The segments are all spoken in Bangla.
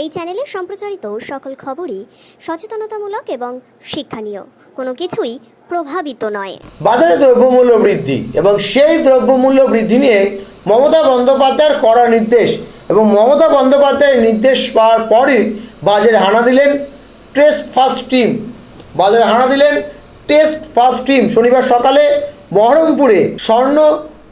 এই চ্যানেলে সম্প্রচারিত সকল খবরই সচেতনতামূলক এবং শিক্ষণীয়। কোনো কিছুই প্রভাবিত নয়। বাজারে দ্রব্যমূল্য বৃদ্ধি এবং সেই দ্রব্যমূল্য বৃদ্ধি নিয়ে মমতা বন্দ্যোপাধ্যায়ের কড়া নির্দেশ এবং মমতা বন্দ্যোপাধ্যায়ের নির্দেশ পাওয়ার পরই বাজারে হানা দিলেন টেস্ট ফার্স্ট টিম বাজারে হানা দিলেন টেস্ট ফার্স্ট টিম শনিবার সকালে বহরমপুরে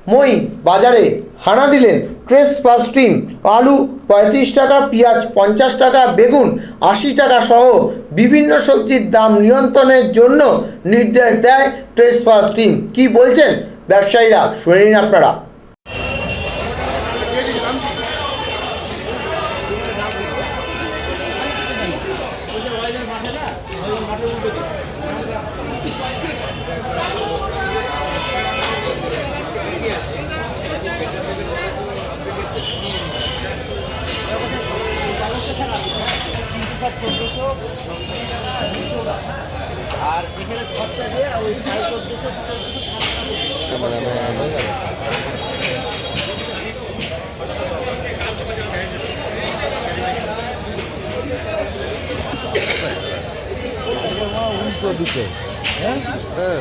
স্বর্ণময়ী বাজারে হানা দিলেন। ট্রেস পাস্টিন টিম আলু পঁয়ত্রিশ টাকা, পেঁয়াজ পঞ্চাশ টাকা, বেগুন আশি টাকা সহ বিভিন্ন সবজির দাম নিয়ন্ত্রণের জন্য নির্দেশ দেয় ট্রেস পাস্টিন টিম কি বলছেন? ব্যবসায়ীরা, শুনে নিন আপনারা। আর এখানে খরচা দিয়ে ওই সাড়ে চোদ্দোশো উল্টো দিতে হ্যাঁ হ্যাঁ?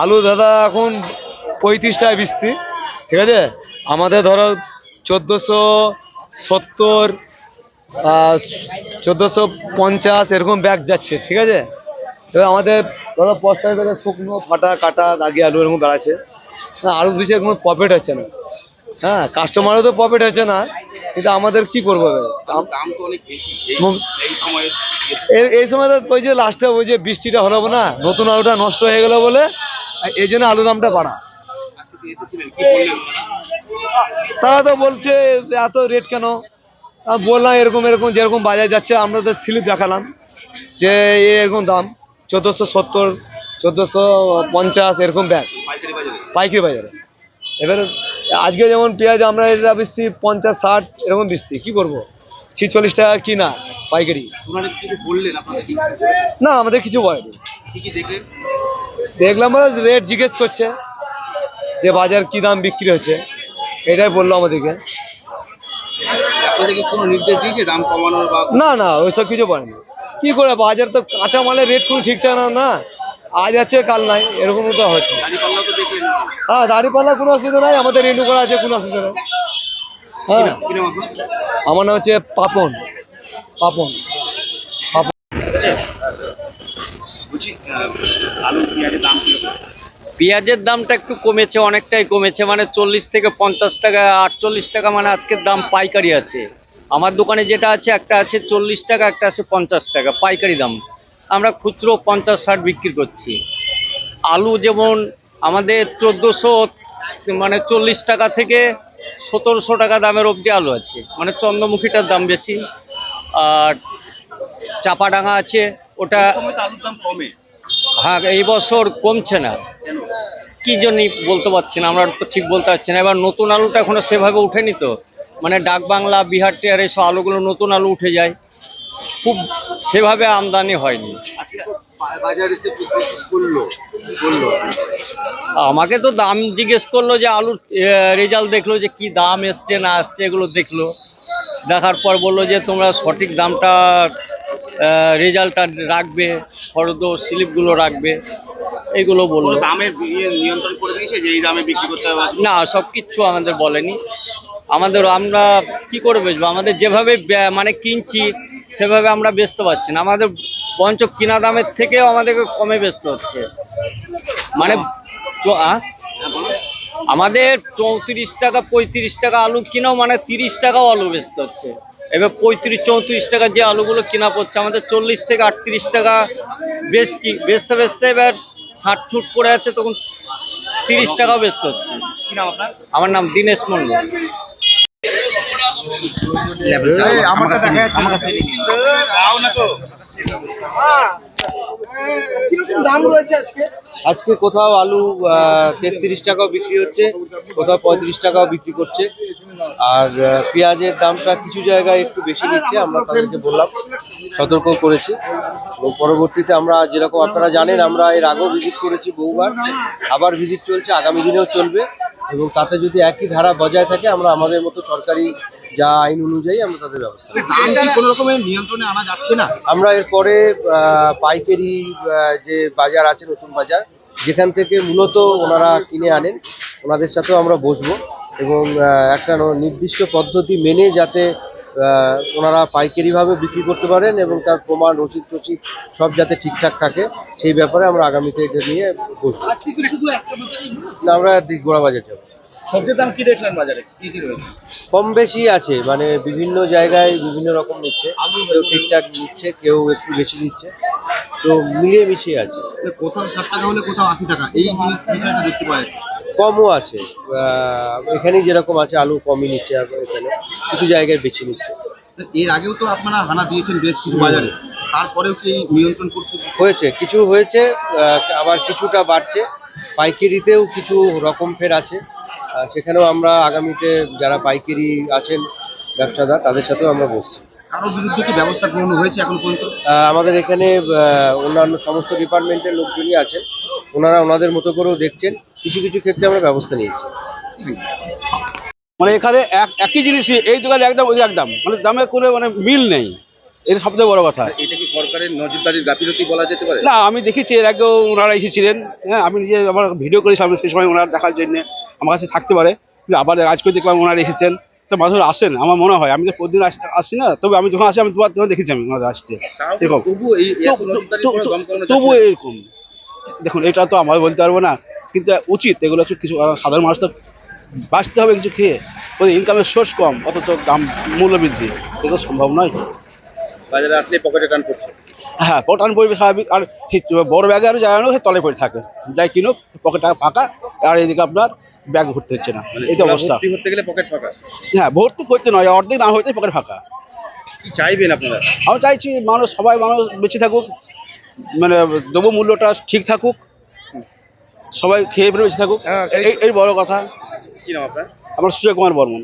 আলু দাদা এখন পঁয়ত্রিশ টাকা বিস্তি ঠিক আছে? আমাদের ধরো চোদ্দোশো সত্তর চোদ্দোশো পঞ্চাশ এরকম ব্যাগ যাচ্ছে ঠিক আছে? এবার আমাদের ধরো বস্তায় ধরো শুকনো ফাটা কাটা দাগি আলু এরকম বেড়াচ্ছে। আলু বেশি কোনো প্রফিট হচ্ছে না। হ্যাঁ কাস্টমারও তো প্রফিট হচ্ছে না কিন্তু আমাদের কি করব এই সময় তো ওই যে লাস্টে ওই যে বৃষ্টিটা হলো না নতুন আলুটা নষ্ট হয়ে গেল বলে এই জন্য আলু দামটা বাড়া? তারা তো বলছে এত রেট কেন? বললাম এরকম এরকম যেরকম বাজার যাচ্ছে আমরা তো স্লিপ দেখালাম যে এরকম দাম চোদ্দোশো সত্তর চোদ্দোশো পঞ্চাশ এরকম ব্যাগ পাইকারি বাজারে। এবার আজকে যেমন পেঁয়াজ আমরা এটা বেচছি পঞ্চাশ ষাট এরকম বেচছি কি করব ছিচল্লিশ টাকা কিনা পাইকারি। না আমাদের কিছু বলেনি। কি কি দেখলেন? দেখলাম রেট জিজ্ঞেস করছে যে বাজার কি দাম বিক্রি হচ্ছে। এটাই বলল আমাদেরকে। আপনাদেরকে কোনো নির্দেশ দিয়েছে দাম কমানোর বা না না ওইসব কিছু বলেনি। কি করে বাজার তো কাঁচা মালের রেট কোনো ঠিকঠাক না না। আজ আছে কাল নাই এরকম তো হচ্ছে। দাঁড়ি পাল্লাও তো দেখলেন হ্যাঁ দাড়ি পাল্লা কোনো অসুবিধা নাই আমাদের রেনু করা আছে কোনো অসুবিধা নেই। হ্যাঁ। আমার নাম হচ্ছে পাপন। পাপন। আলু পেঁয়াজের দাম পেঁয়াজের দামটা একটু কমেছে, অনেকটাই কমেছে মানে চল্লিশ থেকে পঞ্চাশ টাকা, আটচল্লিশ টাকা মানে আজকের দাম পাইকারি আছে। আমার দোকানে যেটা আছে, একটা আছে চল্লিশ টাকা, একটা আছে পঞ্চাশ টাকা, পাইকারি দাম। আমরা খুচরো পঞ্চাশ ষাট বিক্রি করছি। আলু যেমন আমাদের চোদ্দোশো মানে চল্লিশ টাকা থেকে সতেরোশো টাকা দামের অবধি আলু আছে। মানে চন্দ্রমুখীটার দাম বেশি। আর চাপাডাঙ্গা আছে ওটা আলুর দাম কমে। হ্যাঁ এই বছর কমছে না। কি জন্যই বলতে পারছি না আমরা তো ঠিক বলতে পারছি না। এবার নতুন আলুটা এখনও সেভাবে উঠেনি তো। মানে ডাক বাংলা বিহার টিহার এইসব আলুগুলো নতুন আলু উঠে যায়। খুব সেভাবে আমদানি হয়নি। আমাকে তো দাম জিজ্ঞেস করল যে আলুর রেজাল্ট দেখল যে কি দাম এসছে না আসছে এগুলো দেখল। দেখার পর বলল যে তোমরা সঠিক দামটা রেজাল্টটা রাখবে ফর্দ স্লিপগুলো রাখবে এগুলো বলল। দামের ইয়ে নিয়ন্ত্রণ করে দিয়েছে যে এই দামে বিক্রি করতে হবে? না সব কিচ্ছু আমাদের বলেনি। আমাদের আমরা কি করে বেচবো? আমাদের যেভাবে মানে কিনছি সেভাবে আমরা বেচতে পারছি না। আমাদের বঞ্চ কিনা দামের থেকেও আমাদেরকে কমে বেচতে হচ্ছে। মানে আমাদের চৌত্রিশ টাকা পঁয়ত্রিশ টাকা আলু কিনেও মানে তিরিশ টাকাও আলু বেচতে হচ্ছে। এবার পঁয়ত্রিশ চৌত্রিশ টাকা যে আলুগুলো কেনা পড়ছে আমাদের চল্লিশ থেকে আটত্রিশ টাকা বেচছি। বেচতে বেচতে এবার ছাট ছুট পড়ে আছে তখন তিরিশ টাকাও বেচতে হচ্ছে। আমার নাম দীনেশ মন্ডল আজকে? কোথাও আলু তেত্রিশ টাকাও বিক্রি হচ্ছে কোথাও পঁয়ত্রিশ টাকাও বিক্রি করছে। আর পেঁয়াজের দামটা কিছু জায়গায় একটু বেশি নিচ্ছে আমরা তাদেরকে বললাম সতর্ক করেছি। এবং পরবর্তীতে আমরা যেরকম আপনারা জানেন আমরা এর আগেও ভিজিট করেছি বহুবার আবার ভিজিট চলছে আগামী দিনেও চলবে। এবং তাতে যদি একই ধারা বজায় থাকে আমরা আমাদের মতো সরকারি যা আইন অনুযায়ী আমরা তাদের ব্যবস্থা নিয়ন্ত্রণে আনা যাচ্ছে না? আমরা এরপরে আহ, পাইকারি যে বাজার আছে নতুন বাজার যেখান থেকে মূলত ওনারা কিনে আনেন ওনাদের সাথেও আমরা বসবো। এবং একটা নির্দিষ্ট পদ্ধতি মেনে যাতে ওনারা পাইকারিভাবে বিক্রি করতে পারেন এবং তার প্রমাণ রসিদ টসিদ সব যাতে ঠিকঠাক থাকে সেই ব্যাপারে আমরা আগামীতে এটা নিয়ে বসবো। না, আমরা গোড়া বাজার যাব। সবজির দাম কি দেখলেন বাজারে? কি কি রয়েছে? কম বেশি আছে মানে বিভিন্ন জায়গায় বিভিন্ন রকম নিচ্ছে। কেউ ঠিকঠাক নিচ্ছে কেউ একটু বেশি নিচ্ছে। তো মিলিয়ে মিশিয়ে আছে। কোথাও ষাট টাকা হলে কোথাও আশি টাকা এই বিষয়টা দেখতে পাওয়া যাচ্ছে। কমও আছে। আহ, এখানেই যেরকম আছে আলু কমই নিচ্ছে এখানে কিছু জায়গায় বেশি নিচ্ছে। এর আগেও তো আপনারা হানা দিয়েছেন বেশ কিছু বাজারে। তারপরেও কি নিয়ন্ত্রণ করতে হয়েছে কিছু হয়েছে আবার কিছুটা বাড়ছে। পাইকারিতেও কিছু রকম ফের আছে। সেখানেও আমরা আগামীতে যারা পাইকারি আছেন ব্যবসাদার তাদের সাথেও আমরা বসছি। কারোর বিরুদ্ধে কি ব্যবস্থা গ্রহণ হয়েছে এখন পর্যন্ত? আমাদের এখানে অন্যান্য সমস্ত ডিপার্টমেন্টের লোকজনই আছেন। ওনারা ওনাদের মতো করেও দেখছেন। কিছু কিছু ক্ষেত্রে আমরা ব্যবস্থা নিয়েছি। মানে এখানে এক একই জিনিস এই দোকানে একদম ওই একদম। মানে দামে কোনো মানে মিল নেই। এটা সবথেকে বড় কথা। এটা কি সরকারের নজরদারির গাফিলতি বলা যেতে পারে? না আমি দেখেছি এর আগেও ওনারা এসেছিলেন। হ্যাঁ আমি নিজে আমার ভিডিও করেছি আমি সেই সময় ওনারা দেখার জন্য আমার কাছে থাকতে পারে। কিন্তু আবার আজকে দেখলাম ওনারা এসেছেন। তো মানুষ আসেন আমার মনে হয়। আমি তো প্রতিদিন আস- আসছি না তবে আমি যখন আসি আমি দুবার দুবার দেখেছি আমি ওনারা আসতে। এরকম। তবু এরকম। দেখুন এটা তো আমার বলতে পারব না। কিন্তু উচিত এগুলো কিছু সাধারণ মানুষ তো বাঁচতে হবে কিছু খেয়ে। ওই ইনকামের সোর্স কম অথচ দাম মূল্য বৃদ্ধি। এগুলো সম্ভব নয়। বাজারে আসলে পকেটে টান পড়ছে। হ্যাঁ পটান পড়বে স্বাভাবিক। আর বড় ব্যাগে আরও যায় সে তলে পড়ে থাকে। যাই কিনুক পকেট ফাঁকা আর এদিকে আপনার ব্যাগ ভর্তি হচ্ছে না। এই তো অবস্থা। ভর্তি গেলে পকেট ফাঁকা। হ্যাঁ ভর্তি করতে নয় অর্ধেক না হইতে পকেট ফাঁকা। কি চাইবেন আপনারা? আমি চাইছি মানুষ সবাই মানুষ বেঁচে থাকুক মানে দ্রব্য মূল্যটা ঠিক থাকুক। সবাই খেয়ে ফেলে বেঁচে থাকুক। এই এই বড় কথা। কি নাম আপনার? আমার সুজয় কুমার বর্মন।